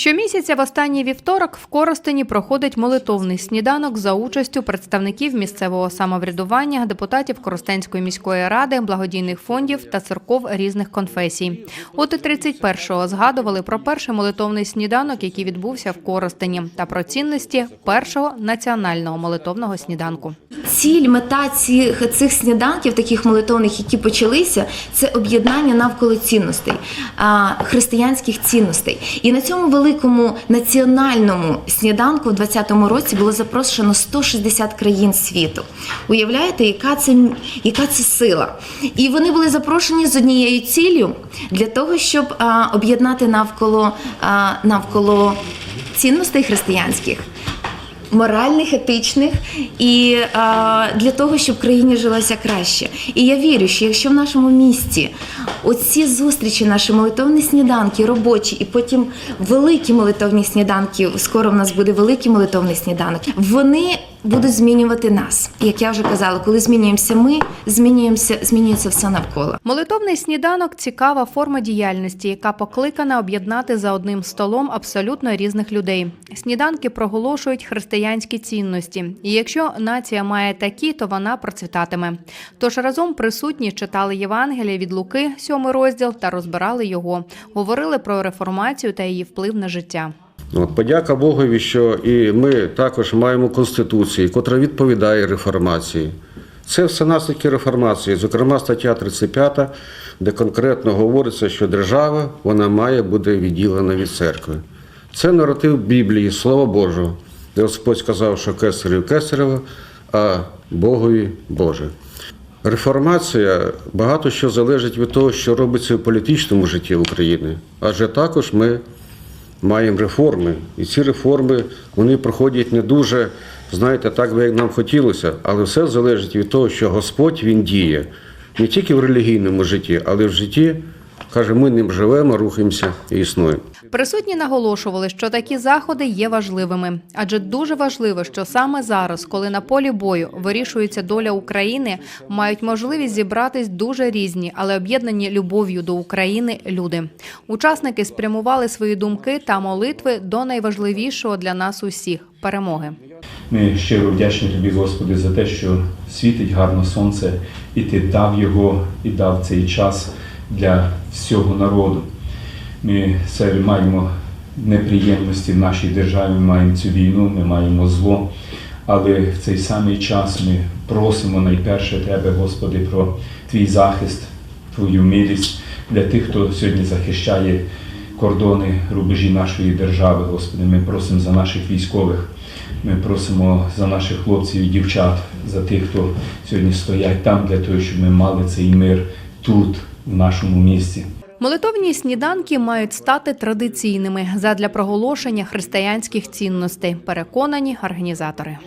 Щомісяця в останній вівторок в Коростені проходить молитовний сніданок за участю представників місцевого самоврядування, депутатів Коростенської міської ради, благодійних фондів та церков різних конфесій. От і 31-го згадували про перший молитовний сніданок, який відбувся в Коростені, та про цінності першого національного молитовного сніданку. Ціль, мета цих, цих сніданків, таких молитовних, які почалися, це об'єднання навколо цінностей, християнських цінностей. І на цьому великому національному сніданку в 2020 році було запрошено 160 країн світу. Уявляєте, яка це, яка це сила? І вони були запрошені з однією ціллю для того, щоб об'єднати навколо, навколо цінностей християнських моральних, етичних і а, для того, щоб країні жилося краще. І я вірю, що якщо в нашому місті оці зустрічі, наші молитовні сніданки, робочі, і потім великі молитовні сніданки, скоро в нас буде великий молитовний сніданок, вони будуть змінювати нас. Як я вже казала, коли змінюємося ми, змінюємося, змінюється все навколо. Молитовний сніданок цікава форма діяльності, яка покликана об'єднати за одним столом абсолютно різних людей. Сніданки проголошують християнські цінності. І якщо нація має такі, то вона процвітатиме. Тож разом присутні читали Євангелія від Луки, сьомий розділ, та розбирали його. Говорили про реформацію та її вплив на життя. От, подяка Богові, що і ми також маємо конституцію, котра відповідає реформації. Це все наслідки реформації, зокрема стаття 35, де конкретно говориться, що держава вона має бути відділена від церкви. Це наратив Біблії, Слова Божого, де Господь сказав, що кесарів кесарево, а Богові Боже. Реформація багато що залежить від того, що робиться в політичному житті України, адже також ми маємо реформи. І ці реформи вони проходять не дуже, знаєте, так би як нам хотілося, але все залежить від того, що Господь Він діє не тільки в релігійному житті, але й в житті. Каже, ми ним живемо, рухаємося і існуємо. Присутні наголошували, що такі заходи є важливими, адже дуже важливо, що саме зараз, коли на полі бою вирішується доля України, мають можливість зібратись дуже різні, але об'єднані любов'ю до України люди. Учасники спрямували свої думки та молитви до найважливішого для нас усіх перемоги. Ми щиро вдячні тобі, Господи, за те, що світить гарно сонце, і ти дав його і дав цей час для всього народу. Ми все маємо неприємності в нашій державі, ми маємо цю війну, ми маємо зло. Але в цей самий час ми просимо найперше Тебе, Господи, про Твій захист, Твою милість для тих, хто сьогодні захищає кордони, рубежі нашої держави, Господи. Ми просимо за наших військових. Ми просимо за наших хлопців і дівчат, за тих, хто сьогодні стоять там, для того, щоб ми мали цей мир тут, в нашому місті. Молитовні сніданки мають стати традиційними задля проголошення християнських цінностей, переконані організатори.